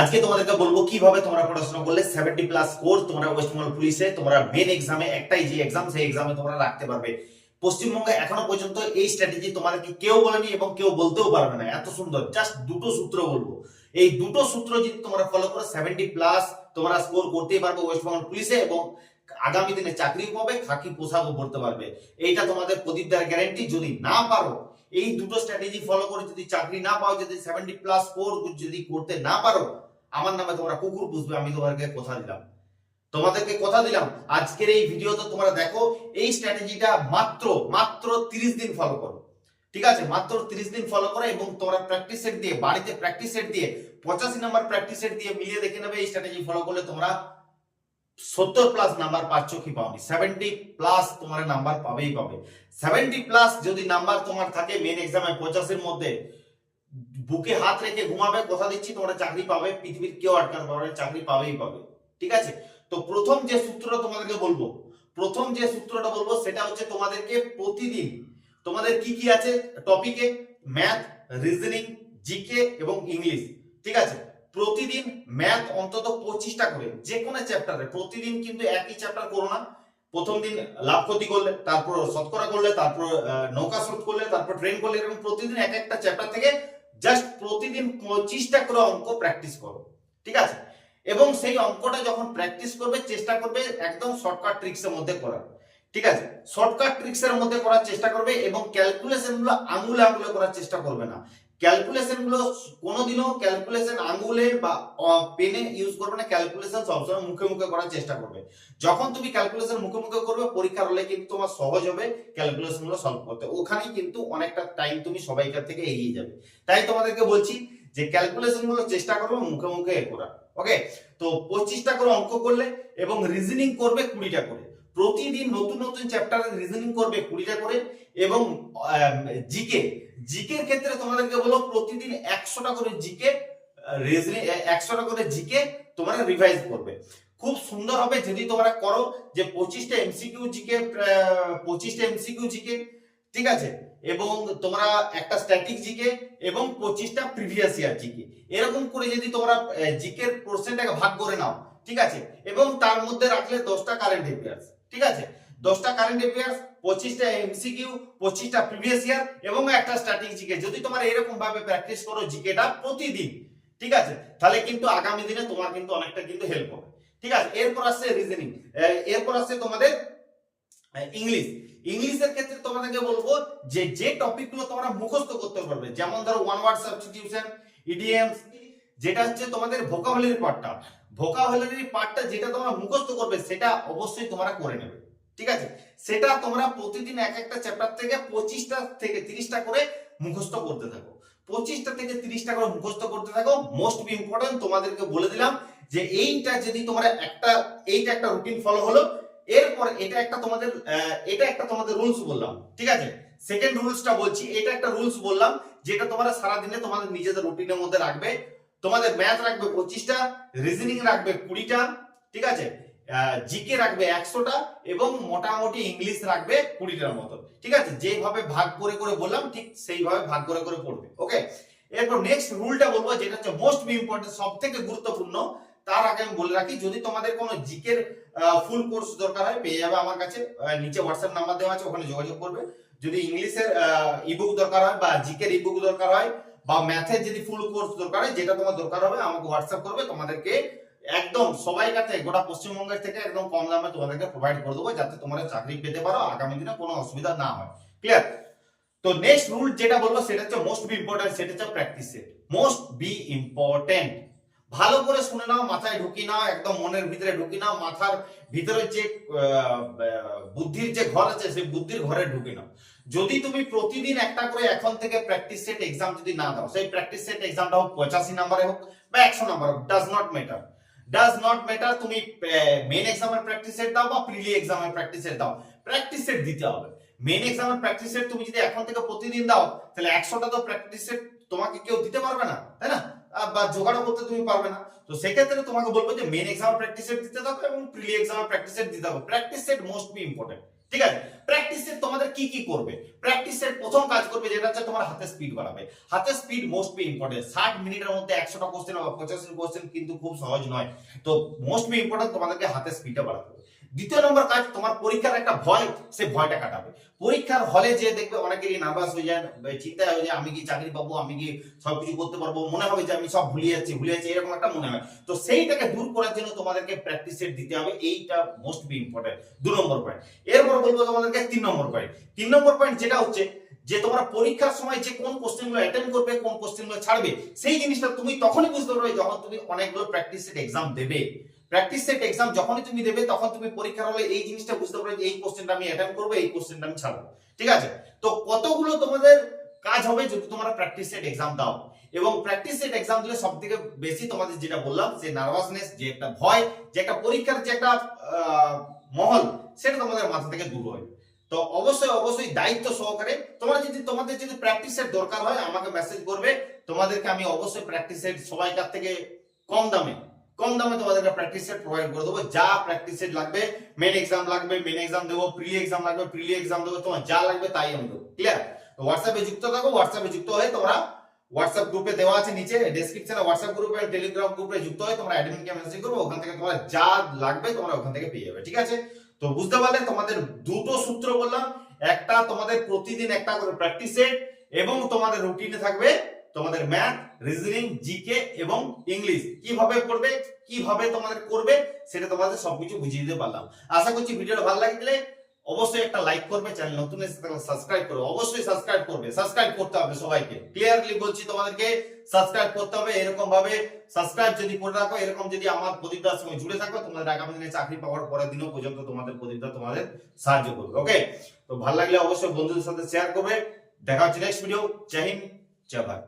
আজকে তোমাদেরকে বলব কীভাবে তোমরা পড়াশোনা করলে সেভেন্টি প্লাস স্কোর তোমরা ওয়েস্ট বেঙ্গল পুলিশে তোমরা মেন এক্সামে একটাই যে এক্সাম সেই এক্সামে তোমরা রাখতে পারবে। পশ্চিমবঙ্গে এখনও পর্যন্ত এই স্ট্র্যাটেজি তোমাদেরকে কেউ বলেনি এবং কেউ বলতেও পারবে না। এত সুন্দর জাস্ট দুটো সূত্র বলব। এই দুটো সূত্র যদি তোমরা ফলো করো সেভেন্টি প্লাস তোমরা স্কোর করতেই পারবে ওয়েস্ট বেঙ্গল পুলিশে এবং আগামী দিনে চাকরি পাবে, খাকি পোশাকও পড়তে পারবে। এইটা তোমাদের প্রদীপ দেওয়ার গ্যারেন্টি যদি না পারো, এই দুটো স্ট্র্যাটেজি ফলো করে যদি চাকরি না পাও, যদি সেভেন্টি প্লাস স্কোর যদি করতে না পারো আমার নামে তোমরা কুকুর পুষবে, আমি তোমাদেরকে কথা দিলাম। তোমাদেরকে কথা দিলাম। আজকের এই ভিডিওতে তোমরা দেখো, এই স্ট্র্যাটেজিটা মাত্র মাত্র তিরিশ দিন ফলো করো। ঠিক আছে? মাত্র তিরিশ দিন ফলো করো এবং তোমরা প্র্যাকটিস সেট দিয়ে, বাড়িতে প্র্যাকটিস সেট দিয়ে, পঁচাশি নাম্বার প্র্যাকটিস সেট দিয়ে মিলিয়ে দেখে নেবে, এই স্ট্র্যাটেজি ফলো করলে তোমরা সত্তর প্লাস নাম্বার পাচ্ছ কি পাওনি। সেভেন্টি প্লাস তোমার নাম্বার পাবেই পাবে। সেভেন্টি প্লাস যদি নাম্বার তোমার থাকে মেন এক্সামে পঁচাশির মধ্যে বুকে হাত রেখে ঘুমাবে, কথা দিচ্ছি, তোমরা চাকরি পাবে, পৃথিবীর কেউ আটকাতে পারবে চাকরি পাবেই পাবে। ঠিক আছে? তো প্রথম যে সূত্রটা তোমাদেরকে বলব, প্রথম যে সূত্রটা বলব, সেটা হচ্ছে তোমাদেরকে প্রতিদিন তোমাদের কি কি আছে? টপিকে ম্যাথ রিজনিং জিকে এবং ইংলিশ ঠিক আছে? প্রতিদিন ম্যাথ অন্তত পঁচিশটা করে, যে কোনো চ্যাপ্টারে প্রতিদিন কিন্তু একই চ্যাপ্টার করো না। প্রথম দিন লাভ ক্ষতি করলে, তারপর শতকরা করলে, তারপর নৌকা স্রোত করলে, তারপর ট্রেন করলে, এরকম প্রতিদিন এক একটা চ্যাপ্টার থেকে জাস্ট প্রতিদিন পঁচিশটা করে অঙ্ক প্র্যাকটিস করো, ঠিক আছে? এবং সেই অঙ্কটা যখন প্র্যাকটিস করবে, চেষ্টা করবে একদম শর্টকাট ট্রিক্সের মধ্যে করার, ঠিক আছে? শর্টকাট ট্রিক্সের মধ্যে করার চেষ্টা করবে এবং ক্যালকুলেশনগুলো আঙুলে আঙুলে করার চেষ্টা করবে না। ক্যালকুলেশনগুলো কোনোদিনও ক্যালকুলেশন আঙুলে বা পেনে ইউজ করবে না ক্যালকুলেশন সবসময় মুখে মুখে করার চেষ্টা করবে। যখন তুমি ক্যালকুলেশন মুখে মুখে করবে, পরীক্ষার হলে কিন্তু তোমার সহজ হবে ক্যালকুলেশনগুলো সলভ করতে। ওখানেই কিন্তু অনেকটা টাইম তুমি সবাইকার থেকে এগিয়ে যাবে। তাই তোমাদেরকে বলছি যে ক্যালকুলেশনগুলো চেষ্টা করবে মুখে মুখে এ করা ওকে তো পঁচিশটা করে অঙ্ক করলে এবং রিজনিং করবে কুড়িটা করে। প্রতিদিন নতুন নতুন চ্যাপ্টারে রিজনিং করবে কুড়িটা করে এবং জিকে জিকের ক্ষেত্রে তোমাদেরকে বলো প্রতিদিন একশোটা করে জিকে রিজনিং একশোটা করে জিকে তোমরা রিভাইজ করবে। খুব সুন্দর হবে যদি তোমরা করো যে পঁচিশটা এমসিকিউ জিকে পঁচিশটা এমসিকিউ জিকে ঠিক আছে? এবং তোমরা একটা স্ট্যাটিক জিকে এবং পঁচিশটা প্রিভিয়াস ইয়ার জিকে এরকম করে যদি তোমরা জিকের পোর্শনটাকে ভাগ করে নাও, ঠিক আছে? এবং তার মধ্যে রাখলে দশটা কারেন্ট অ্যাফেয়ার্স ঠিক আছে? দশটা কারেন্ট অ্যাফেয়ার্স পঁচিশটা এমসিকিউ পঁচিশটা প্রিভিয়াস ইয়ার এবং একটা স্ট্যাটিক জিকে যদি তোমার এরকম ভাবে প্র্যাকটিস করো জিকেটা প্রতিদিন, ঠিক আছে? তাহলে কিন্তু আগামী দিনে তোমার কিন্তু অনেকটা কিন্তু হেল্প হবে। ঠিক আছে? এরপর আসছে রিজনিং এরপর আসছে তোমাদের ইংলিশ ইংলিশের ক্ষেত্রে তোমাদেরকে বলব যে যে টপিকগুলো তোমরা মুখস্থ করতে পারবে, যেমন ধরো ওয়ান ওয়ার্ড সাবস্টিটিউশন ইডিএমস যেটা হচ্ছে তোমাদের ভোকাবুলারি পার্টটা ভোকাবুলারি পার্টটা যেটা তোমরা মুখস্থ করবে, সেটা অবশ্যই তোমরা করে নেবে। ঠিক আছে? সেটা তোমরা প্রতিদিন এক একটা চ্যাপ্টার থেকে পঁচিশটা থেকে তিরিশটা করে মুখস্থ করতে থাকো। পঁচিশটা থেকে তিরিশটা করে মুখস্থ করতে থাকো। মোস্ট বি ইম্পর্টেন্ট তোমাদেরকে বলে দিলাম যে এইটা যদি তোমরা একটা, এইটা একটা রুটিন ফলো হলো, এরপর এটা একটা তোমাদের এটা একটা তোমাদের রুলস বললাম। ঠিক আছে? সেকেন্ড রুলসটা বলছি, এটা একটা রুলস বললাম, যেটা তোমরা সারাদিনে তোমাদের নিজেদের রুটিনের মধ্যে রাখবে। তোমাদের ম্যাথ রাখবে পঁচিশটা রিজনিং রাখবে কুড়িটা, ঠিক আছে? জিকে রাখবে একশোটা এবং মোটামুটি ইংলিশ রাখবে কুড়িটার মতো, ঠিক আছে? যেভাবে ভাগ করে করে বললাম, ঠিক সেইভাবে ভাগ করে করে পড়বে ওকে এরপর নেক্সট রুলটা বলব, যেটা হচ্ছে মোস্ট ইম্পর্টেন্ট সব থেকে গুরুত্বপূর্ণ, তার আগে আমি বলে রাখি, যদি তোমাদের কোনো জিকের ফুল কোর্স দরকার হয়, পেয়ে যাবে আমার কাছে নিচে হোয়াটসঅ্যাপ নাম্বার দেওয়া আছে, ওখানে যোগাযোগ করবে। যদি ইংলিশের ইবুক দরকার হয় বা জিকের ইবুক দরকার হয় বা ম্যাথের যদি ফুল কোর্স দরকার হয়, যেটা তোমার দরকার হবে, আমাকে হোয়াটসঅ্যাপ করবে, তোমাদেরকে একদম সবাই কাছে, গোটা পশ্চিমবঙ্গের থেকে একদম কম দামে তোমাদেরকে প্রোভাইড করে দেবো, যাতে তোমরা চাকরি পেতে পারো, আগামী দিনে কোনো অসুবিধা না হয়। ক্লিয়ার তো নেক্সট রুল যেটা বলব, সেটা হচ্ছে মোস্ট বি ইম্পর্টেন্ট সেটা হচ্ছে practice set most be important ভালো করে শুনে নাও, মাথায় ঢুকি নাও, একদম মনের ভিতরে ঢুকি নাও, মাথার ভিতরে যে বুদ্ধির যে ঘর আছে, সেই বুদ্ধির ঘরে ঢুকি নাও। যদি তুমি প্রতিদিন একটা করে এখন থেকে প্র্যাকটিস সেট এক্সাম যদি না দাও, সেই প্র্যাকটিস সেট এক্সামটা হোক, পঁচাশি নাম্বারে হোক বা একশো নাম্বার হোক does not matter does not matter তুমি মেন এক্সামের প্র্যাকটিস সেট দাও বা প্রিলি এক্সামের প্র্যাকটিস সেট দাও। প্র্যাকটিস সেট দিতে হবে। মেন এক্সামের প্র্যাকটিস সেট তুমি যদি এখন থেকে প্রতিদিন দাও, তাহলে একশোটা তো প্র্যাকটিস সেট তোমাকে কেউ দিতে পারবে না, তাই না? বা জোগাড়ও করতে তুমি পারবে না। তো সেক্ষেত্রে তোমাকে বলব যে মেন এক্সাম প্র্যাকটিস সেট দিতে থাকো এবং প্রিলি এক্সাম প্র্যাকটিস সেট দিতে হবে practice set most be important ঠিক আছে? প্র্যাকটিস তোমাদের কি কি করবে? প্র্যাকটিসের প্রথম কাজ করবে যেটা হচ্ছে তোমার হাতে স্পিড বাড়াবে। হাতে স্পিড মোস্ট বি ইম্পর্টেন্ট ষাট মিনিটের মধ্যে একশোটা কোশ্চেন বা পঁচাশি কোশ্চেন কিন্তু খুব সহজ নয়। তো মোস্ট বি ইম্পর্টেন্ট তোমাদেরকে হাতে স্পিডটা বাড়াতে হবে। দ্বিতীয় নম্বর কাজ, তোমার পরীক্ষার একটা ভয়, সে ভয়টা কাটাবে। পরীক্ষার হলে যে দেখবে অনেকেরই নার্ভাস হয়ে যায় চিন্তা হয়ে যায়, আমি কি চাকরি পাবো, আমি কি সবকিছু করতে পারব? মনে হবে যে আমি সব ভুলে যাচ্ছি ভুলে যাচ্ছি, এরকম একটা মনে হয়। তো সেইটাকে দূর করার জন্য তোমাদেরকে প্র্যাকটিস সেট দিতে হবে। এইটা মোস্ট বি ইম্পর্টেন্ট দু নম্বর পয়েন্ট এরপর বলব তোমাদেরকে তিন নম্বর পয়েন্ট তিন নম্বর পয়েন্ট যেটা হচ্ছে যে তোমরা পরীক্ষার সময় যে কোন কোশ্চেনগুলো অ্যাটেন্ড করবে, কোন কোশ্চেনগুলো ছাড়বে, সেই জিনিসটা তুমি তখনই বুঝতে পারবে যখন তুমি অনেকগুলো প্র্যাকটিস সেট এক্সাম দেবে। প্র্যাকটিস সেট এক্সাম যখনই তুমি দেবে, তখন তুমি পরীক্ষার হলে এই জিনিসটা বুঝতে পারবে যে এই কোশ্চেনটা আমি অ্যাটেন্ড করব, এই কোশ্চেনটা আমি ছাড়বো। ঠিক আছে? তো কতগুলো তোমাদের কাজ হবে যদি তোমরা প্র্যাকটিস সেট এক্সাম দাও? এবং প্র্যাকটিস সেট এক্সাম দিলে সব থেকে বেশি তোমাদের যেটা বললাম, যে নার্ভাসনেস যে একটা ভয়, যে একটা পরীক্ষার যে একটা মহল সেটা তোমাদের মাথা থেকে দূর হবে তো অবশ্যই অবশ্যই দায়িত্ব সহকারে তোমরা যদি, তোমাদের যদি প্র্যাকটিস দরকার হয়, আমাকে মেসেজ করবে। তোমাদেরকে আমি অবশ্যই প্র্যাকটিস সেট সবাইকার থেকে কম দামে কম দামে তোমাদেরকে প্র্যাকটিস সেট প্রোভাইড করে দেবো। যা প্র্যাকটিস সেট লাগবে মেন এক্সাম লাগবে মেন এক্সাম দেবো প্রি এক্সাম লাগবে প্রি এক্সাম দেবো, তোমার যা লাগবে তাই আমি দেবো। ক্লিয়ার তো হোয়াটসঅ্যাপে যুক্ত থাকো হোয়াটসঅ্যাপে যুক্ত হয়ে তোমরা হোয়াটসঅ্যাপ গ্রুপে দেওয়া আছে নিচে ডেসক্রিপশনে হোয়াটসঅ্যাপ গ্রুপে টেলিগ্রাম গ্রুপে যুক্ত হয়ে তোমরা অ্যাডমিনকে মেসেজ করবে। ওখান থেকে তোমরা যা লাগবে তোমরা ওখান থেকে পেয়ে যাবে, ঠিক আছে? তো বুঝতে পারলে তোমাদের দুটো সূত্র বললাম, একটা তোমাদের প্রতিদিন একটা করে প্র্যাকটিস সেট এবং তোমাদের রুটিনে থাকবে তোমাদের ম্যাথ রিজনিং জিকে এবং ইংলিশ কীভাবে করবে, কীভাবে তোমাদের করবে, সেটা তোমাদের সবকিছু বুঝিয়ে দিতে পারলাম। আশা করছি ভিডিওটা ভালো লাগলে অবশ্যই একটা লাইক করবে চ্যানেল নতুন সাবস্ক্রাইব করবে। অবশ্যই সাবস্ক্রাইব করবে সাবস্ক্রাইব করতে হবে সবাইকে। ক্লিয়ারলি বলছি তোমাদেরকে সাবস্ক্রাইব করতে হবে এরকম ভাবে সাবস্ক্রাইব যদি করে রাখো, এরকম যদি আমার প্রদীপদার সঙ্গে জুড়ে থাকো, তোমাদের আগামী দিনে চাকরি পাওয়ার পরের দিনও পর্যন্ত তোমাদের প্রদীপদা তোমাদের সাহায্য করবে ওকে তো ভালো লাগলে অবশ্যই বন্ধুদের সাথে শেয়ার করবে। দেখা হচ্ছে নেক্সট ভিডিও জয় হিন্দ, জয় ভারত।